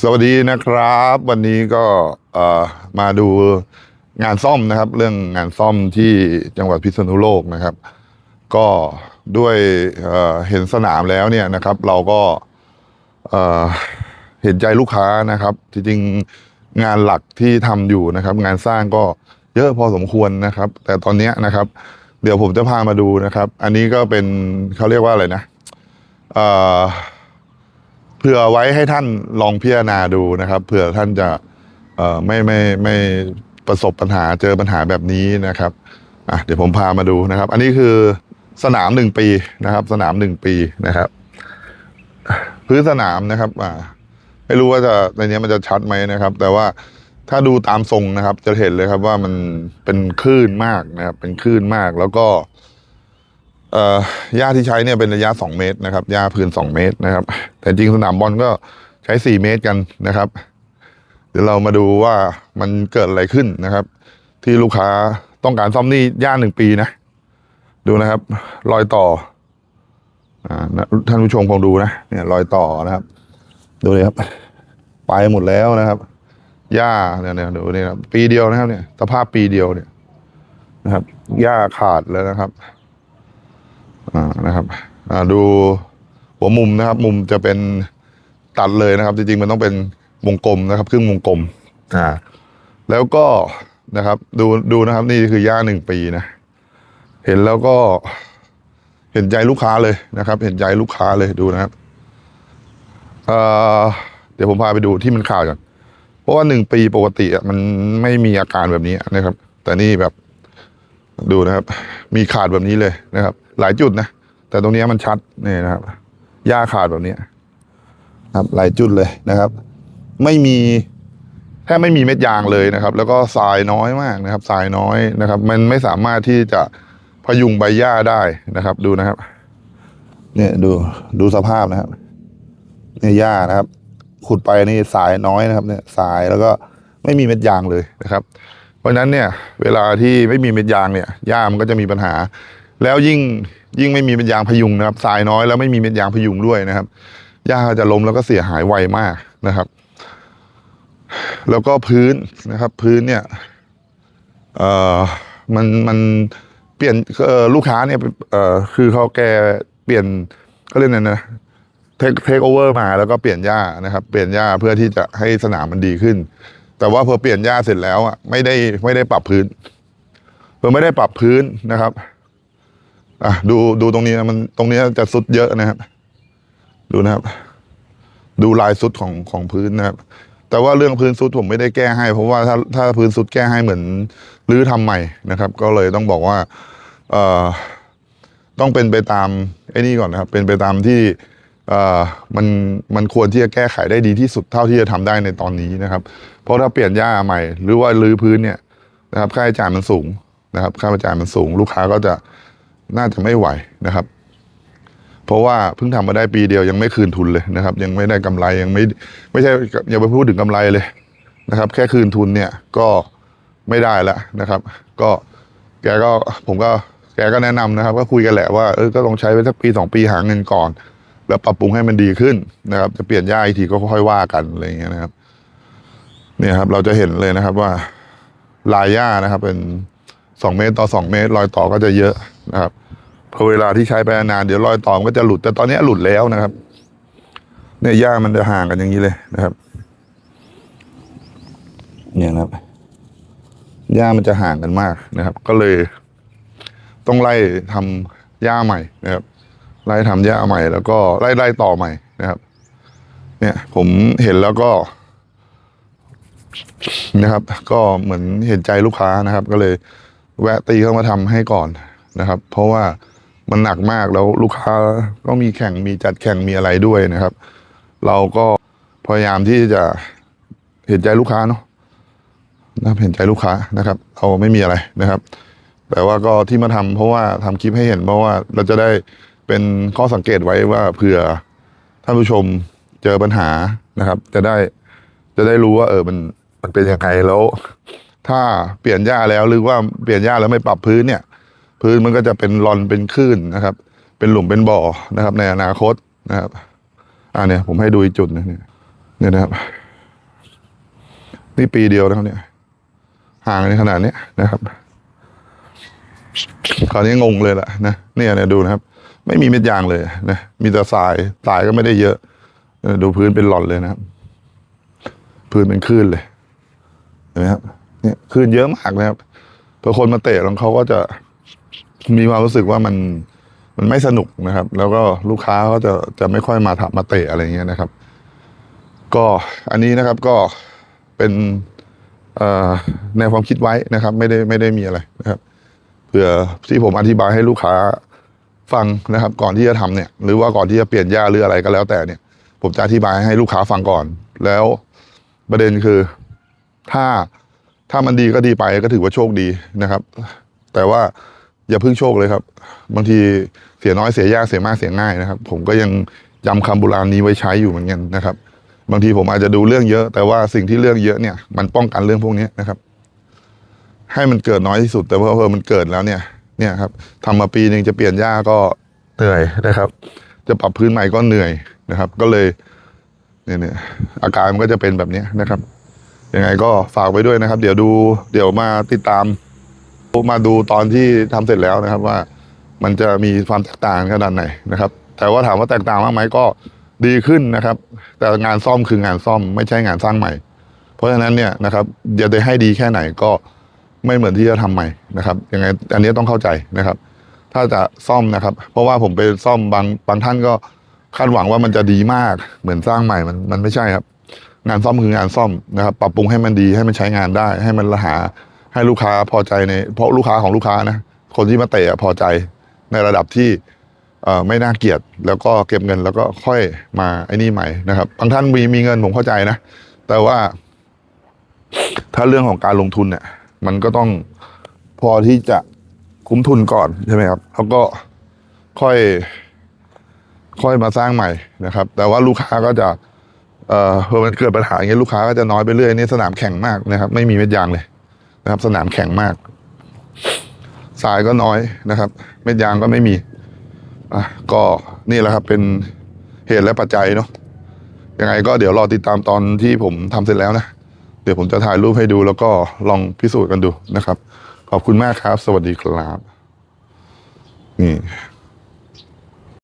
สวัสดีนะครับ วันนี้ก็มาดูงานซ่อมนะครับ เรื่องงานซ่อมที่จังหวัดพิษณุโลกนะครับ ก็ด้วยเเห็นสนามแล้วเนี่ยนะครับ เราก็เห็นใจลูกค้านะครับจริงๆงานหลักที่ทำอยู่นะครับ งานสร้างก็เยอะพอสมควรนะครับ แต่ตอนนี้นะครับ เดี๋ยวผมจะพามาดูนะครับ อันนี้ก็เป็นเขาเรียกว่าอะไรนะเอ่อ ผื่อไว้ให้ท่านลองพิจารณาดูนะครับเผื่อท่านจะเอ่ไม่ไม่ไม่ประสบปัญหาเจอปัญหาแบบนี้นะครับอะเดี๋ยวผมพามาดูนะครับ อันนี้คือสนามหนึ่งปีนะครับ สนามหนึ่งปีนะครับ พื้นสนามนะครับอ่าไม่รู้ว่าจะในนี้มันจะชัดไหมนะครับ แต่ว่าถ้าดูตามทรงนะครับ จะเห็นเลยครับว่ามันเป็นคลื่นมากนะครับ เป็นคลื่นมากแล้วก็ หญ้าที่ใช้เนี่ยเป็นระยะ 2 เมตรนะครับหญ้าพื้น 2 เมตรนะครับ แต่จริงสนามบอลก็ใช้ 4 เมตรกันนะครับ เดี๋ยวเรามาดูว่ามันเกิดอะไรขึ้นนะครับ ที่ลูกค้าต้องการซ่อมนี่หญ้าหนึ่งปีนะ ดูนะครับ รอยต่ออ่าท่านผู้ชมคงดูนะเนี่ยรอยต่อนะครับ ดูเลยครับ ไปหมดแล้วนะครับหญ้าเนี่ยเนี่ยดูเนี่ยครับปีเดียวนะครับเนี่ยสภาพปีเดียวเนี่ยนะครับหญ้าขาดแล้วนะครับ อ่านะครับอ่าดูหัวมุมนะครับ มุมจะเป็นตัดเลยนะครับ จริงๆมันต้องเป็นวงกลมนะครับ ครึ่งวงกลมอ่าแล้วก็นะครับ ดูดูนะครับนี่คือย่าหนึ่งปีนะ เห็นแล้วก็เห็นใจลูกค้าเลยนะครับ เห็นใจลูกค้าเลยดูนะครับเอ่อเดี๋ยวผมพาไปดูที่มันข่าวก่อนเพราะว่าหนึ่งปีปกติอะมันไม่มีอาการแบบนี้นะครับ แต่นี่แบบ ดูนะครับ มีขาดแบบนี้เลยนะครับ หลายจุดนะ แต่ตรงนี้มันชัดนี่นะครับหญ้าขาดแบบนี้ครับหลายจุดเลยนะครับ ไม่มีแทบไม่มีเม็ดยางเลยนะครับ แล้วก็ทรายน้อยมากนะครับทรายน้อยนะครับ มันไม่สามารถที่จะพยุงใบหญ้าได้นะครับ ดูนะครับ เนี่ยดูดูสภาพนะครับเนี่ยหญ้านะครับ ขุดไปนี่ทรายน้อยนะครับเนี่ยทรายแล้วก็ไม่มีเม็ดยางเลยนะครับ เพราะฉะนั้นเนี่ย เวลาที่ไม่มีเม็ดยางเนี่ยหญ้ามันก็จะมีปัญหา แล้วยิ่งยิ่งไม่มีเม็ดยางพยุงนะครับทรายน้อยแล้วไม่มีเม็ดยางพยุงด้วยนะครับหญ้าจะล้มแล้วก็เสียหายไวมากนะครับ แล้วก็พื้นนะครับ พื้นเนี่ยเอ่อมันมันเปลี่ยนเอ่อลูกค้าเนี่ยเอ่อคือเขาแกเปลี่ยนเขาเรียกไงนะเทคเทคโอเวอร์มาแล้วก็เปลี่ยนหญ้านะครับ เปลี่ยนหญ้าเพื่อที่จะให้สนามมันดีขึ้น แต่ว่าพอเปลี่ยนหญ้าเสร็จแล้วอะไม่ได้ไม่ได้ปรับพื้นพอไม่ได้ปรับพื้นนะครับ อะดูดูตรงนี้นะมันตรงนี้จะสุดเยอะนะครับ ดูนะครับ ดูลายสุดของของพื้นนะครับ แต่ว่าเรื่องพื้นสุดผมไม่ได้แก้ให้ เพราะว่าถ้าถ้าพื้นสุดแก้ให้เหมือนรื้อทำใหม่นะครับ ก็เลยต้องบอกว่า เอ่อต้องเป็นไปตามไอ้นี่ก่อนนะครับ เป็นไปตามที่เอ่อมันมันควรที่จะแก้ไขได้ดีที่สุดเท่าที่จะทำได้ในตอนนี้นะครับ เพราะถ้าเปลี่ยนหญ้าใหม่ หรือว่ารื้อพื้นเนี่ยนะครับ ค่าใช้จ่ายมันสูงนะครับ ค่าใช้จ่ายมันสูง ลูกค้าก็จะ น่าจะไม่ไหวนะครับ เพราะว่าเพิ่งทำมาได้ปีเดียวยังไม่คืนทุนเลยนะครับ ยังไม่ได้กำไรยังไม่ไม่ใช่อย่าไปพูดถึงกำไรเลยนะครับ แค่คืนทุนเนี่ยก็ไม่ได้แล้วนะครับ ก็แกก็ผมก็แกก็แนะนำนะครับ ก็คุยกันแหละว่าเออก็ลองใช้ไปสักปีสองปีหาเงินก่อน แล้วปรับปรุงให้มันดีขึ้นนะครับ จะเปลี่ยนหญ้าอีกทีก็ค่อยว่ากันอะไรอย่างเงี้ยนะครับ เนี่ยครับ เราจะเห็นเลยนะครับว่าลายหญ้านะครับ เป็น สองเมตรต่อสองเมตร รอยต่อก็จะเยอะนะครับพอเวลาที่ใช้ไปนานเดี๋ยวรอยต่อมันก็จะหลุดแต่ตอนนี้หลุดแล้วนะครับ เนี่ยหญ้ามันจะห่างกันอย่างนี้เลยนะครับ เนี่ยนะครับหญ้ามันจะห่างกันมากนะครับ ก็เลย ต้องไล่ทำหญ้าใหม่นะครับ ไล่ทำหญ้าใหม่ แล้วก็ไล่ไล่ต่อใหม่นะครับ เนี่ย ผมเห็นแล้วก็ นะครับ ก็เหมือนเห็นใจลูกค้านะครับ ก็เลย แวะตีเข้ามาทำให้ก่อนนะครับ เพราะว่ามันหนักมากแล้วลูกค้าก็มีแข่งมีจัดแข่งมีอะไรด้วยนะครับ เราก็พยายามที่จะเห็นใจลูกค้าเนาะนะเห็นใจลูกค้านะครับเราไม่มีอะไรนะครับ แต่ว่าก็ที่มาทำเพราะว่าทำคลิปให้เห็นเพราะว่าเราจะได้เป็นข้อสังเกตไว้ว่าเผื่อท่านผู้ชมเจอปัญหานะครับ จะได้จะได้รู้ว่า เออมันมันเป็นยังไงแล้ว ถ้าเปลี่ยนหญ้าแล้วหรือว่าเปลี่ยนหญ้าแล้วไม่ปรับพื้นเนี่ย พื้นมันก็จะเป็นรอนเป็นคลื่นนะครับ เป็นหลุมเป็นบ่อนะครับ ในอนาคตนะครับอ่าเนี่ย ผมให้ดูอีกจุดนึงเนี่ยเนี่ยนะครับ นี่ปีเดียวนะครับเนี่ย ห่างในขนาดเนี้ยนะครับคราวนี้งงเลยล่ะนะเนี่ยเนี่ยดูนะครับ ไม่มีเม็ดยางเลยนะมีแต่ทรายทรายก็ไม่ได้เยอะดูพื้นเป็นหล่อนเลยนะครับ พื้นเป็นคลื่นเลยเห็นไหมครับ เนี่ยคลื่นเยอะมากนะครับพอคนมาเตะแล้วเขาก็จะมีความรู้สึกว่ามันมันไม่สนุกนะครับ แล้วก็ลูกค้าก็จะจะไม่ค่อยมาถับมาเตะอะไรเงี้ยนะครับ ก็อันนี้นะครับก็เป็นแนวความคิดไว้นะครับ ไม่ได้ไม่ได้มีอะไรนะครับเผื่อที่ผมอธิบายให้ลูกค้าฟังนะครับ ก่อนที่จะทำเนี่ย หรือว่าก่อนที่จะเปลี่ยนหญ้าหรืออะไรก็แล้วแต่เนี่ย ผมจะอธิบายให้ลูกค้าฟังก่อน แล้วประเด็นคือถ้า ถ้ามันดีก็ดีไปก็ถือว่าโชคดีนะครับ แต่ว่าอย่าพิ่งโชคเลยครับ บางทีเสียน้อยเสียยากเสียมากเสียง่ายนะครับ ผมก็ยังจำคำโบราณนี้ไว้ใช้อยู่เหมือนกันนะครับ บางทีผมอาจจะดูเรื่องเยอะ แต่ว่าสิ่งที่เรื่องเยอะเนี่ย มันป้องกันเรื่องพวกนี้นะครับ ให้มันเกิดน้อยที่สุดแต่ว่าพอมันเกิดแล้วเนี่ย เนี่ยครับทำมาปีหนึ่งจะเปลี่ยนหญ้าก็เหนื่อยนะครับ จะปรับพื้นใหม่ก็เหนื่อยนะครับ ก็เลยเนี่ยเนี่ยอาการมันก็จะเป็นแบบนี้นะครับ ยังไงก็ฝากไว้ด้วยนะครับ เดี๋ยวดูเดี๋ยวมาติดตามมาดูตอนที่ทำเสร็จแล้วนะครับว่ามันจะมีความแตกต่างขนาดไหนนะครับ แต่ว่าถามว่าแตกต่างมากไหมก็ดีขึ้นนะครับ แต่งานซ่อมคืองานซ่อมไม่ใช่งานสร้างใหม่ เพราะฉะนั้นเนี่ยนะครับอย่าได้ให้ดีแค่ไหนก็ไม่เหมือนที่จะทำใหม่นะครับยังไงอันนี้ต้องเข้าใจนะครับ ถ้าจะซ่อมนะครับ เพราะว่าผมไปซ่อมบางบางท่านก็คาดหวังว่ามันจะดีมากเหมือนสร้างใหม่มันมันไม่ใช่ครับ งานซ่อมคืองานซ่อมนะครับปรับปรุงให้มันดีให้มันใช้งานได้ ให้มันหาให้ลูกค้าพอใจในเพราะลูกค้าของลูกค้านะคนที่มาเตะพอใจในระดับที่ไม่น่าเกลียดแล้วก็เก็บเงินแล้วก็ค่อยมาไอ้นี่ใหม่นะครับบางท่านมีมีเงินผมเข้าใจนะ แต่ว่า ถ้าเรื่องของการลงทุนเนี่ย มันก็ต้องพอที่จะคุ้มทุนก่อนใช่ไหมครับแล้วก็ค่อย ค่อยมาสร้างใหม่นะครับ แต่ว่าลูกค้าก็จะ เอ่อพอมันเกิดปัญหาอย่างเงี้ยลูกค้าก็จะน้อยไปเรื่อยนี่สนามแข่งมากนะครับ ไม่มีเม็ดยางเลยนะครับ สนามแข่งมากทรายก็น้อยนะครับ เม็ดยางก็ไม่มีอะก็นี่แหละครับเป็นเหตุและปัจจัยเนาะยังไงก็เดี๋ยวรอติดตามตอนที่ผมทำเสร็จแล้วนะเดี๋ยวผมจะถ่ายรูปให้ดูแล้วก็ลองพิสูจน์กันดูนะครับ ขอบคุณมากครับ สวัสดีครับนี่